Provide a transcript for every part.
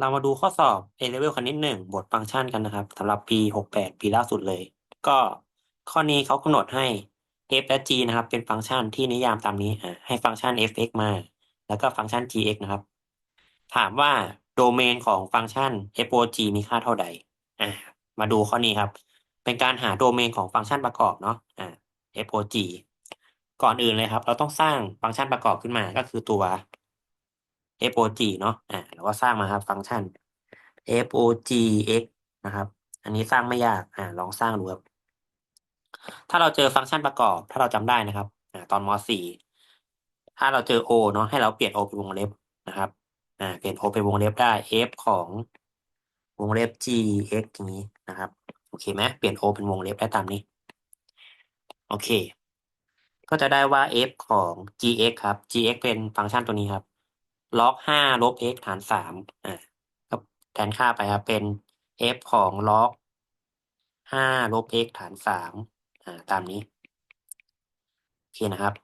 เรามาดูข้อสอบ A level คณิตหนึ่งบทฟังก์ชันกันนะครับสำหรับปีหกแปดปีล่าสุดเลย ก็ข้อนี้เขากำหนดให้ f และ g นะครับ เป็นฟังก์ชันที่นิยามตามนี้อ่าให้ฟังก์ชัน f(x) มา แล้วก็ฟังก์ชัน g(x) นะครับ ถามว่าโดเมนของฟังก์ชัน f o g มีค่าเท่าใดอ่ามาดูข้อนี้ครับ เป็นการหาโดเมนของฟังก์ชันประกอบเนาะอ่า f o g ก่อนอื่นเลยครับ เราต้องสร้างฟังก์ชันประกอบขึ้นมาก็คือตัว fog เนาะอ่าเราก็สร้างมาครับฟังก์ชัน fogx นะครับ อันนี้สร้างไม่ยากอ่าลองสร้างดูครับถ้าเราเจอฟังก์ชันประกอบ ถ้าเราจำได้นะครับอ่าตอนม .4 ถ้าเราเจอ o เนาะให้เราเปลี่ยน o เป็นวงเล็บนะครับอ่าเปลี่ยน o เป็นวงเล็บได้ f ของวงเล็บ gx อย่างนี้นะครับโอเคไหมเปลี่ยน o เป็นวงเล็บได้ตามนี้โอเค ก็จะได้ว่า f ของ gx ครับ gx เป็นฟังก์ชันตัวนี้ครับ ล็อกห้าลบ x ฐานสามอ่าก็แทนค่าไปครับเป็น f ของล็อกห้าลบ x ฐานสามอ่าตามนี้โอเคนะครับ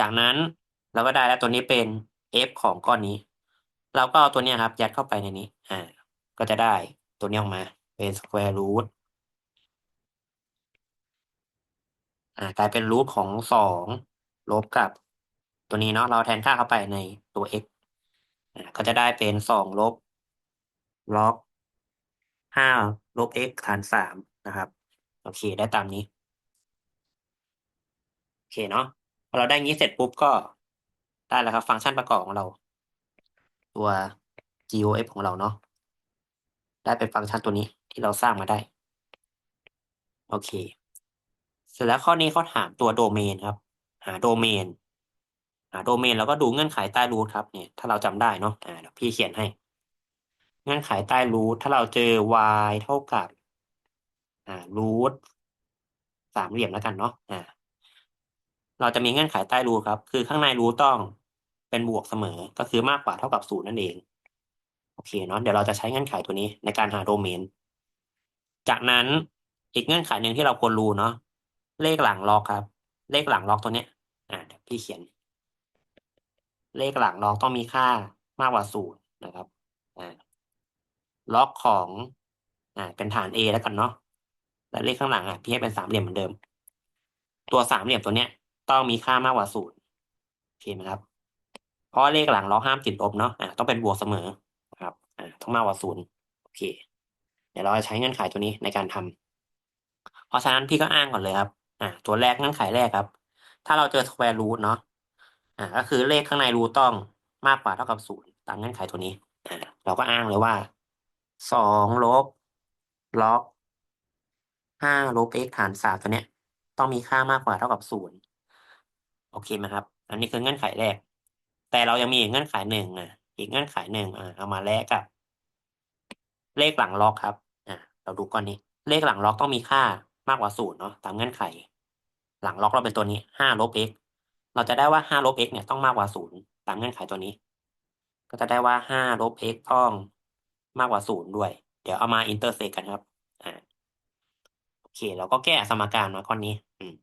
จากนั้นเราก็ได้แล้วตัวนี้เป็น f ของก้อนนี้ เราก็เอาตัวนี้ครับ ยัดเข้าไปในนี้อ่าก็จะได้ตัวนี้ออกมา เป็น square root อ่ากลายเป็นรูทของสองลบกับ ตัวนี้เนาะเราแทนค่าเข้าไปในตัว x อ่าก็จะได้เป็นสองลบล็อกห้าลบ x ฐานสามนะครับ โอเค ได้ตามนี้ โอเคเนาะพอเราได้งี้เสร็จปุ๊บก็ได้แล้วครับ ฟังก์ชันประกอบของเรา ตัว gof ของเราเนาะได้เป็นฟังก์ชันตัวนี้ที่เราสร้างมาได้ โอเค เสร็จแล้วข้อนี้เขาถามตัวโดเมนครับ หาโดเมน โดเมนแล้วก็ดูเงื่อนไขใต้รูทครับเนี่ยถ้าเราจำได้เนาะอ่าเดี๋ยวพี่เขียนให้ เงื่อนไขใต้รูทถ้าเราเจอ y เท่ากับอ่ารูทสามเหลี่ยมแล้วกันเนาะอ่าเราจะมีเงื่อนไขใต้รูทครับ คือข้างในรูทต้องเป็นบวกเสมอก็คือมากกว่าเท่ากับศูนย์นั่นเองโอเคเนาะเดี๋ยวเราจะใช้เงื่อนไขตัวนี้ในการหาโดเมน จากนั้นอีกเงื่อนไขหนึ่งที่เราควรรู้เนาะเลขหลังล็อกครับ เลขหลังล็อกตัวเนี้ยอ่าเดี๋ยวพี่เขียน เลขหลังล็อกต้องมีค่ามากกว่าศูนย์นะครับอ่าล็อกของอ่าเป็นฐาน A แล้วกันเนาะและเลขข้างหลังอะพี่ให้เป็นสามเหลี่ยมเหมือนเดิม ตัวสามเหลี่ยมตัวเนี้ย ต้องมีค่ามากกว่าศูนย์โอเคไหมครับ เพราะเลขหลังล็อกห้ามติดลบเนาะอ่าต้องเป็นบวกเสมอนะครับอ่าต้องมากกว่าศูนย์โอเค เดี๋ยวเราจะใช้เงื่อนไขตัวนี้ในการทำเพราะฉะนั้นพี่ก็อ้างก่อนเลยครับ อ่า ตัวแรกเงื่อนไขแรกครับ ถ้าเราเจอ square root เนาะ อ่าก็คือเลขข้างในรูต้องมากกว่าเท่ากับศูนย์ตามเงื่อนไขตัวนี้อ่าเราก็อ้างเลยว่าสองลบล็อกห้าลบ x ฐานสามตัวเนี้ย ต้องมีค่ามากกว่าเท่ากับศูนย์โอเคไหมครับ อันนี้คือเงื่อนไขแรก แต่เรายังมีอีกเงื่อนไขหนึ่งอะ อีกเงื่อนไขหนึ่งอ่าเอามาแลกกับ เลขหลังล็อกครับอ่าเราดูก่อนนี้เลขหลังล็อกต้องมีค่ามากกว่าศูนย์เนาะตามเงื่อนไข หลังล็อกเราเป็นตัวนี้ห้าลบ x เราจะได้ว่าห้าลบ x เนี่ยต้องมากกว่าศูนย์ตามเงื่อนไขตัวนี้ ก็จะได้ว่าห้าลบ x ต้องมากกว่าศูนย์ด้วย เดี๋ยวเอามาอินเตอร์เซกกันครับอ่าโอเคเราก็แก้สมการมาก้อนนี้ อืม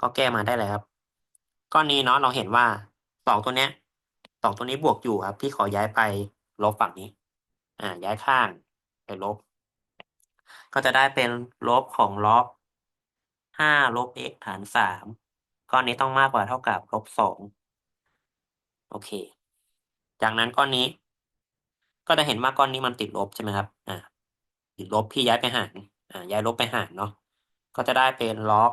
ก็แก้มาได้เลยครับ ก้อนนี้เนาะเราเห็นว่าสองตัวเนี้ยสองตัวนี้บวกอยู่ครับ พี่ขอย้ายไปลบฝั่งนี้ อ่า ย้ายข้างไปลบ ก็จะได้เป็นลบของล็อกห้าลบ x ฐานสาม ก้อนนี้ต้องมากกว่าเท่ากับลบสองโอเค จากนั้นก้อนนี้ ก็จะเห็นว่าก้อนนี้มันติดลบใช่ไหมครับอ่าติดลบพี่ย้ายไปหารอ่าย้ายลบไปหารเนาะก็จะได้เป็นล็อก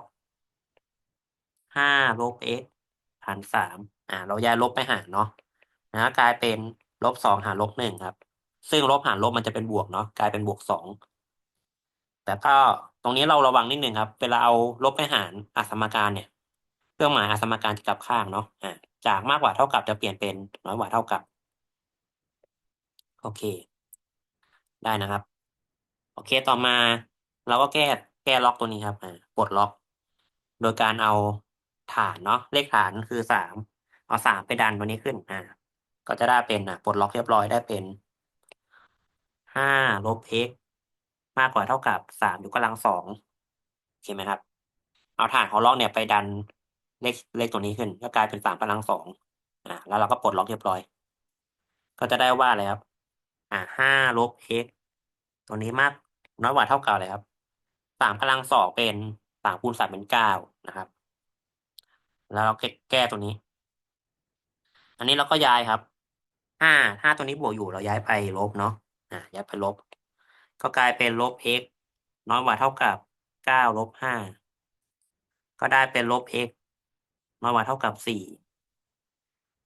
ห้าลบเอชหารสามอ่า เราย้ายลบไปหารเนาะนะกลายเป็นลบสองหารลบหนึ่งครับ ซึ่งลบหารลบมันจะเป็นบวกเนาะกลายเป็นบวกสองแต่ก็ตรงนี้เราระวังนิดหนึ่งครับ เวลาเอาลบไปหารอสมการเนี่ย ครื่องหมายอสมการจะกลับข้างเนาะอ่าจากมากกว่าเท่ากับจะเปลี่ยนเป็นน้อยกว่าเท่ากับ โอเค ได้นะครับ โอเคต่อมา เราก็แก้แก้ล็อกตัวนี้ครับอ่าปลดล็อก โดยการเอาฐานเนาะเลขฐานคือสามเอาสามไปดันตัวนี้ขึ้นอ่าก็จะได้เป็นอะปลดล็อกเรียบร้อยได้เป็นห้าลบ x มากกว่าเท่ากับสามยกกำลังสองโอเคไหมครับ เอาฐานของล็อกเนี่ยไปดัน เลขเลขตัวนี้ขึ้น ก็กลายเป็นสามกำลังสองอ่าแล้วเราก็ปลดล็อกเรียบร้อย ก็จะได้ว่าอะไรครับ อ่าห้าลบ x ตัวนี้มากน้อยกว่าเท่ากับอะไรครับสามกำลังสองเป็นสามคูณสามเป็นเก้านะครับ แล้วเราแก้ตัวนี้ อันนี้เราก็ย้ายครับห้าห้าตัวนี้บวกอยู่เราย้ายไปลบเนาะอ่าย้ายไปลบ ก็กลายเป็นลบ x น้อยกว่าเท่ากับเก้าลบห้าก็ได้เป็นลบ x น้อยกว่าเท่ากับสี่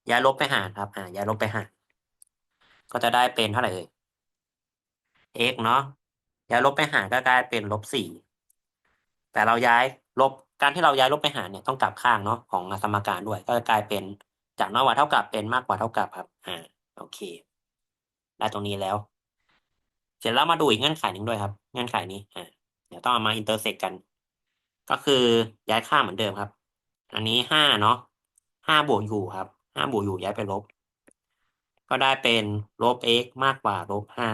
ย้ายลบไปหารครับ อ่าย้ายลบไปหารก็จะได้เป็นเท่าไหร่เอ่ย x เนาะย้ายลบไปหารก็กลายเป็นลบสี่แต่เราย้ายลบการที่เราย้ายลบไปหารเนี่ยต้องกลับข้างเนาะของสมการด้วย ก็จะกลายเป็นจากน้อยกว่าเท่ากับเป็นมากกว่าเท่ากับครับ อ่า โอเค ได้ตรงนี้แล้ว เสร็จแล้วมาดูอีกเงื่อนไขหนึ่งด้วยครับ เงื่อนไขนี้ อ่า เดี๋ยวต้องเอามาอินเตอร์เซ็กกัน ก็คือย้ายค่าเหมือนเดิมครับ อันนี้ห้าเนาะห้าบวกอยู่ครับห้าบวกอยู่ย้ายไปลบ ก็ได้เป็นลบ x มากกว่าลบห้า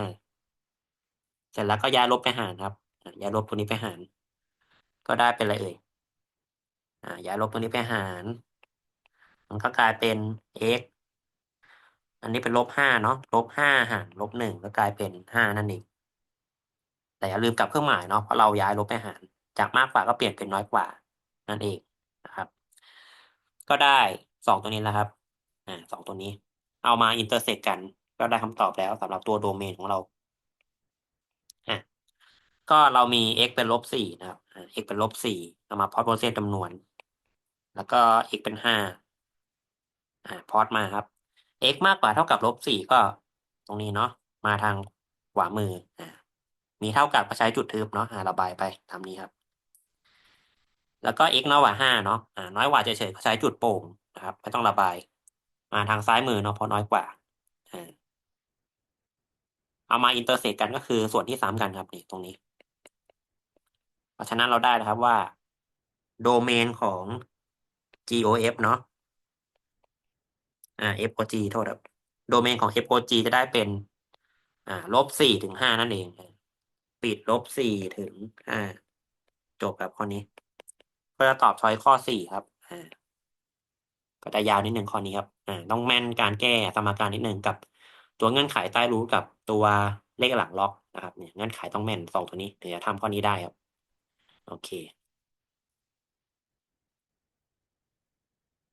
เสร็จแล้วก็ย้ายลบไปหารครับย้ายลบตัวนี้ไปหาร ก็ได้เป็นอะไรเอ่ยอ่าย้ายลบตัวนี้ไปหาร มันก็กลายเป็น x อันนี้เป็นลบห้าเนาะลบห้าหารลบหนึ่งก็กลายเป็นห้านั่นเองแต่อย่าลืมกลับเครื่องหมายเนาะเพราะเราย้ายลบไปหาร จากมากกว่าก็เปลี่ยนเป็นน้อยกว่านั่นเอง ก็ได้สองตัวนี้แล้วครับ อ่าสองตัวนี้ เอามาอินเตอร์เซกกัน ก็ได้คำตอบแล้วสำหรับตัวโดเมนของเราอะก็เรามี x เป็นลบสี่นะครับ x เป็นลบสี่เอามาพอดโปรเซสจำนวน แล้วก็ x เป็นห้าอ่าพอดมาครับ x มากกว่าเท่ากับลบสี่ก็ตรงนี้เนาะมาทางขวามืออ่ามีเท่ากับก็ใช้จุดทึบเนาะอ่าระบายไปตามนี้ครับ แล้วก็ x น้อยกว่าห้าเนาะอ่าน้อยกว่าเฉยๆก็ใช้จุดโป่งนะครับไม่ต้องระบายมาทางซ้ายมือเนาะเพราะน้อยกว่าเอามาอินเตอร์เซกกันก็คือส่วนที่ซ้ำกันครับนี่ตรงนี้ เพราะฉะนั้นเราได้นะครับว่า โดเมนของ GOF เนาะอ่า FOG โทษครับโดเมนของ FOG จะได้เป็น อ่าลบสี่ถึงห้านั่นเอง ปิดลบสี่ถึงห้าจบครับข้อนี้ ก็จะตอบช้อยข้อสี่ครับอ่าก็จะยาวนิดหนึ่งข้อนี้ครับอ่าต้องแม่นการแก้สมการนิดหนึ่งกับ ตัวเงื่อนไขใต้รูทกับตัวเลขหลังล็อกนะครับเนี่ยเงื่อนไขต้องแม่นสองตัวนี้ถึงจะทำข้อนี้ได้ครับ โอเค